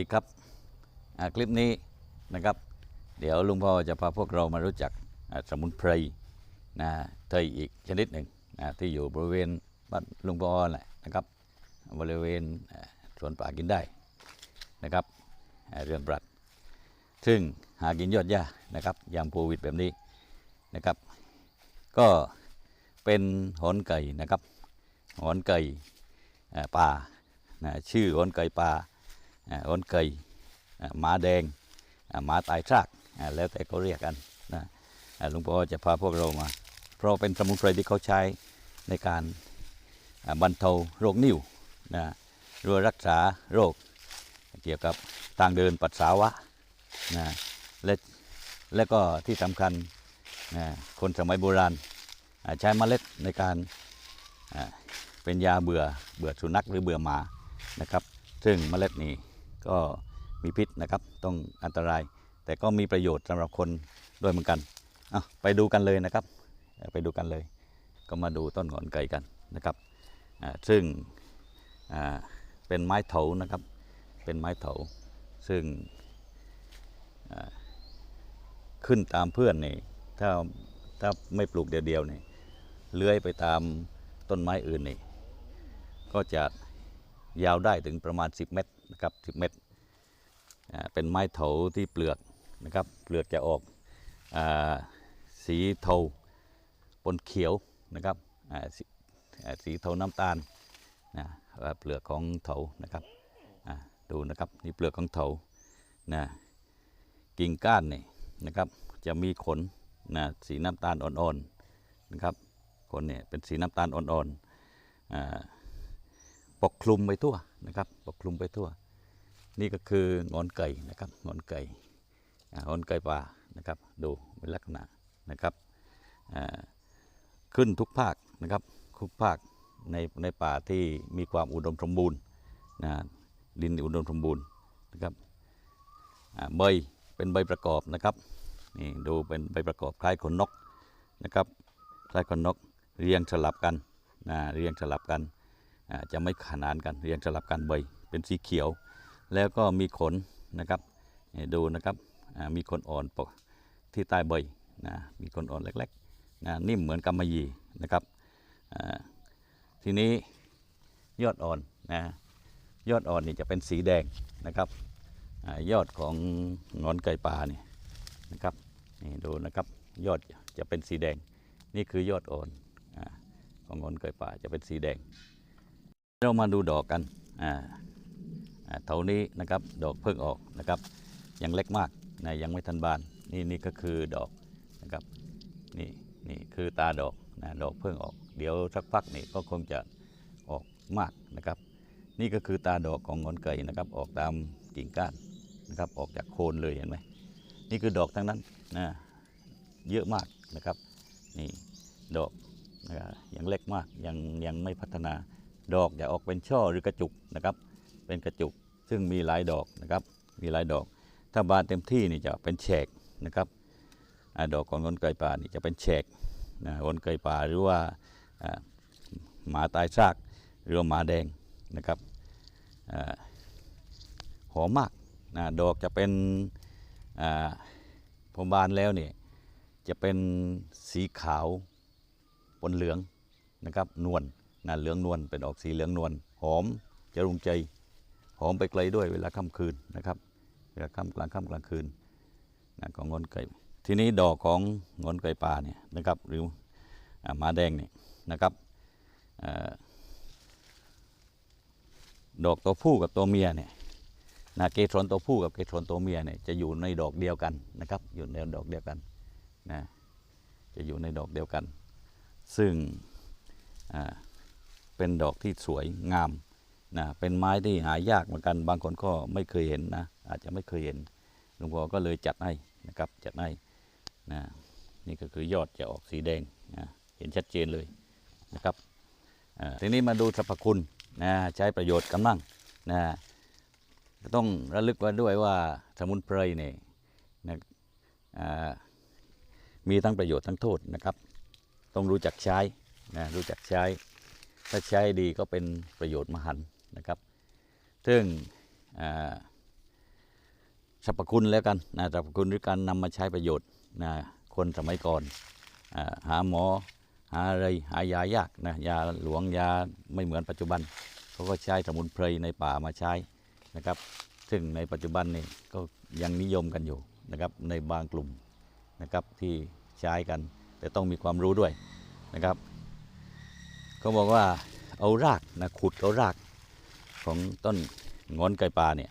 ดีครับคลิปนี้นะครับ เดี๋ยวลุงพ่อจะพาพวกเรามารู้จักสมุนไพรนะเทยอีกชนิดหนึ่งนะที่อยู่บริเวณบ้านลุงพ่อแหละนะครับ บริเวณสวนป่ากินได้นะครับเรืองปรัด ซึ่งหากินยอดหญ้านะครับยามโควิดแบบนี้นะครับ ก็เป็นหอนไก่นะครับหอนไก่ป่านะชื่อหอนไก่ป่า อ่าหอนไก่อ่าหมาแดงหมาตายซากแล้วแต่เขาเรียกกันนะหลวงพ่อจะพาพวกเรามา เพราะเป็นสมุนไพรที่เขาใช้ในการบรรเทาโรคนิ่วนะรือรักษาโรค เกี่ยวกับทางเดินปัสสาวะนะและและก็ที่สำคัญนะคนสมัยโบราณใช้เมล็ดในการเป็นยาเบื่อเบื่อสุนัขหรือเบื่อหมานะครับ ซึ่งเมล็ดนี้ ก็มีพิษนะครับ ต้องอันตราย แต่ก็มีประโยชน์สำหรับคนด้วยเหมือนกันอะไปดูกันเลยนะครับ ไปดูกันเลย ก็มาดูต้นหงอนไก่กันนะครับซึ่งเป็นไม้เถานะครับ เป็นไม้เถา ซึ่งขึ้นตามเพื่อนนี่ถ้าถ้าไม่ปลูกเดียวๆนี่เลื้อยไปตามต้นไม้อื่นนี่ก็จะยาวได้ถึงประมาณ 10 เมตร นะครับ10 เมตรเป็นไม้เถาที่เปลือกนะครับเปลือกจะออกอสีเทาปนเขียวนะครับส,สีเทาน้ำตาลนะเปลือกของเถานะครับดูนะครับนี่เปลือกของเถานะกิ่งก้านนี่นะครับจะมีขนนะสีน้ำตาลอ่อนๆนะครับขนเนี่ยเป็นสีน้ำตาลอ่อนๆปกคลุมไปทั่วนะครับปกคลุมไปทั่ว นี่ก็คืองอนไก่นะครับงอนไก่งอนไก่ป่านะครับ ดูเป็นลักษณะนะครับขึ้นทุกภาคนะครับทุกภาคในในป่าที่มีความอุดมสมบูรณ์นะดินอุดมสมบูรณ์นะครับใบเป็นใบประกอบนะครับนี่ดูเป็นใบประกอบคล้ายขนนกนะครับคล้ายขนนกเรียงสลับกันนะเรียงสลับกันจะไม่ขนานกันเรียงสลับกันใบเป็นสีเขียว แล้วก็มีขนนะครับดูนะครับมีขนอ่อนปกที่ใต้ใบนะมีขนอ่อนเล็กๆนะนิ่มเหมือนกำมะหยี่นะครับทีนี้ยอดอ่อนนะยอดอ่อนนี่จะเป็นสีแดงนะครับอยอดของงอนไก่ป่านี่นะครับนี่ดูนะครับยอดจะเป็นสีแดง นี่คือยอดอ่อนของงอนไก่ป่าจะเป็นสีแดง เรามาดูดอกกันอ่า เท่านี้นะครับดอกเพิ่งออกนะครับยังเล็กมากนะยังไม่ทันบานนี่นี่ก็คือดอกนะครับนี่นี่คือตาดอกนะดอกเพิ่งออก เดี๋ยวสักพักนี่ก็คงจะออกมากนะครับ นี่ก็คือตาดอกของงอนไก่นะครับ ออกตามกิ่งก้านนะครับออกจากโคนเลยเห็นไหมนี่คือดอกทั้งนั้นนะเยอะมากนะครับนี่ดอกนะยังเล็กมากยังยังไม่พัฒนาดอกจะออกเป็นช่อหรือกระจุกนะครับ เป็นกระจุก ซึ่งมีหลายดอกนะครับ มีหลายดอก ถ้าบานเต็มที่นี่จะเป็นแฉกนะครับอดอกของคนไก่ป่านี่จะเป็นแฉกนะคนไก่ป่าหรือว่าหมาตายซากหรือหมาแดงนะครับอหอมมากนะดอกจะเป็นอพอบานแล้วเนี่ยจะเป็นสีขาวปนเหลืองนะครับนวลนะเหลืองนวลเป็นออกสีเหลืองนวลหอมจะรุงใจ หอมไปไกลด้วยเวลาค่ำคืนนะครับ เวลาค่ำกลางค่ำกลางคืนนะของงอนไก่ ทีนี้ดอกของงอนไก่ป่าเนี่ยนะครับหรือหมาแดงเนี่ยนะครับอดอกตัวผู้กับตัวเมียเนี่ยนะเกสรตัวผู้กับเกสรตัวเมียเนี่ยจะอยู่ในดอกเดียวกันนะครับอยู่ในดอกเดียวกันนะจะอยู่ในดอกเดียวกัน ซึ่งเป็นดอกที่สวยงาม นะเป็นไม้ที่หายากเหมือนกัน บางคนก็ไม่เคยเห็นนะ อาจจะไม่เคยเห็นหลวงพ่อก็เลยจัดให้นะครับ จัดให้นะนี่ก็คือยอดจะออกสีแดงนะเห็นชัดเจนเลยนะครับทีนี้มาดูสรรพคุณนะใช้ประโยชน์กันบ้างนะต้องระลึกไว้ด้วยว่าสมุนไพรเนี่ยนะมีทั้งประโยชน์ทั้งโทษนะครับ ต้องรู้จักใช้นะรู้จักใช้ ถ้าใช้ดีก็เป็นประโยชน์มหันต์ ซึ่งสรรพคุณแล้วกันนะสรรพคุณหรือการนำมาใช้ประโยชน์นะคนสมัยก่อนอหาหมอหาอะไรหายายากนะยาหลวงยาไม่เหมือนปัจจุบันเขาก็ใช้สมุนไพรในป่ามาใช้นะครับ ซึ่งในปัจจุบันนี่ก็ยังนิยมกันอยู่นะครับในบางกลุ่มนะครับที่ใช้กัน แต่ต้องมีความรู้ด้วยนะครับเขาบอกว่าเอารากนะขุดเอาราก ของต้นงอนไก่ป่าเนี่ย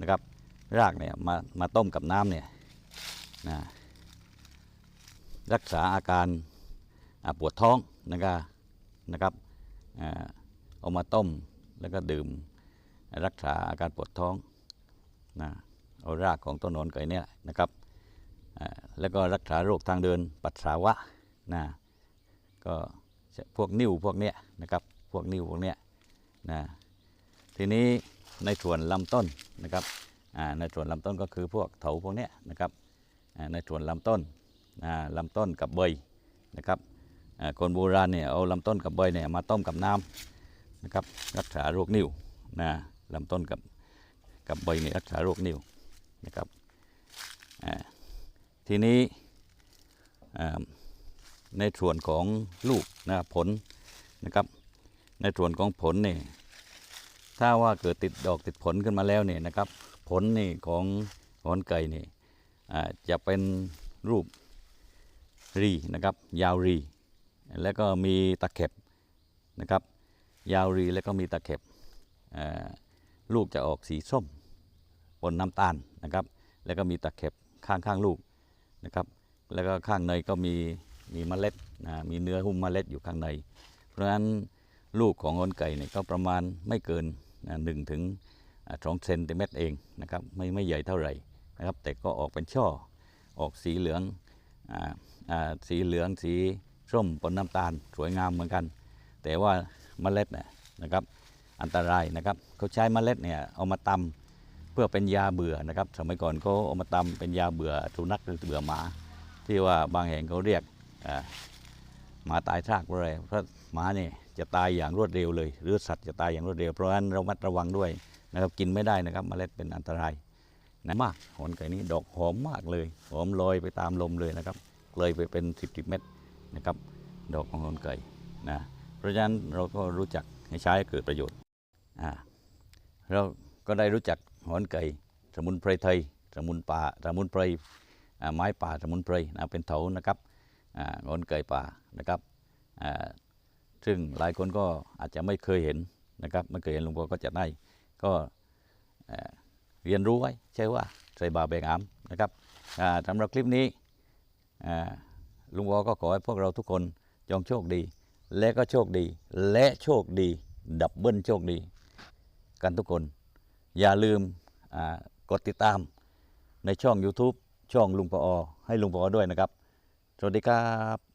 นะครับ รากเนี่ยมามาต้มกับน้ำเนี่ยนะรักษาอาการปวดท้องนะครับนะครับเอามาต้มแล้วก็ดื่มรักษาอาการปวดท้องนะเอารากของต้นนอนไก่เนี่ยนะครับแล้วก็รักษาโรคทางเดินปัสสาวะนะก็พวกนิ่วพวกเนี้ยนะครับพวกนิ่วพวกเนี้ยนะ ทีนี้ในส่วนลำต้นนะครับในส่วนลำต้นก็คือพวกเถาพวกนี้นะครับในส่วนลำต้นอ่าลำต้นกับใบนะครับคนโบราณเนี่ยเอาลำต้นกับใบเนี่ยมาต้มกับน้ำนะครับรักษาโรคนิ่วนะลำต้นกับกับใบเนี่ยรักษาโรคนิ่วนะครับทีนี้ในส่วนของลูกนะผลนะครับในส่วนของผลเนี่ย ถ้าว่าเกิดติดดอกติดผลขึ้นมาแล้วเนี่ยนะครับ ผลนี่ของหอนไก่นี่จะเป็นรูปรีนะครับ ยาวรี แล้วก็มีตะเข็บนะครับ ยาวรีแล้วก็มีตะเข็บลูกจะออกสีส้มปนน้ำตาลนะครับ แล้วก็มีตะเข็บข้างข้างๆลูกนะครับ แล้วก็ข้างในก็มีมีเมล็ดนะมีเนื้อหุ้มเมล็ดอยู่ข้างใน เพราะฉะนั้นลูกของหอนไก่เนี่ยก็ประมาณไม่เกิน หนึ่งถึงสองเซนติเมตรเองนะครับไม่ไม่ใหญ่เท่าไหร่นะครับแต่ก็ออกเป็นช่อออกสีเหลืองออสีเหลืองสีส้มปนน้ำตาลสวยงามเหมือนกัน แต่ว่าเมล็ดเนี่ยนะครับอันตรายนะครับเขาใช้เมล็ดเนี่ยเอามาตำเพื่อเป็นยาเบื่อนะครับสมัยก่อนเขาเอามาตำเป็นยาเบื่อสุนัขหรือเบื่อหมา ที่ว่าบางแห่งเขาเรียก หมาตายซากเพราะอะไรเพราะหมาเนี่ยจะตายอย่างรวดเร็วเลย หรือสัตว์จะตายอย่างรวดเร็วเพราะฉะนั้นเรามัดระวังด้วยนะครับกินไม่ได้นะครับเมล็ดเป็นอันตรายนะมากหอนไก่นี้ดอกหอมมากเลยหอมลอยไปตามลมเลยนะครับเลยไปเป็นสิบสิบเม็ดนะครับ ดอกของหอนไก่นะเพราะฉะนั้นเราก็รู้จักให้ใช้เกิดประโยชน์อ่าเราก็ได้รู้จักหอนไก่สมุนไพรไทยสมุนป่าสมุนไพรไม้ป่าสมุนไพรนะเป็นเถานะครับ อ่าหอนไก่ป่านะครับซึ่งหลายคนก็อาจจะไม่เคยเห็นนะครับไม่เคยเห็นหลวงพ่อก็จะได้ก็เรียนรู้ไว้ใช่ว่าใส่บาแบงอามนะครับสำหรับคลิปนี้ลุงวอก็ขอให้พวกเราทุกคนจงโชคดี และก็โชคดี และโชคดี ดับเบิลโชคดี กันทุกคน อย่าลืมกดติดตามในช่อง YouTube ช่องลุงปอให้ลุงปอด้วยนะครับ สวัสดีครับ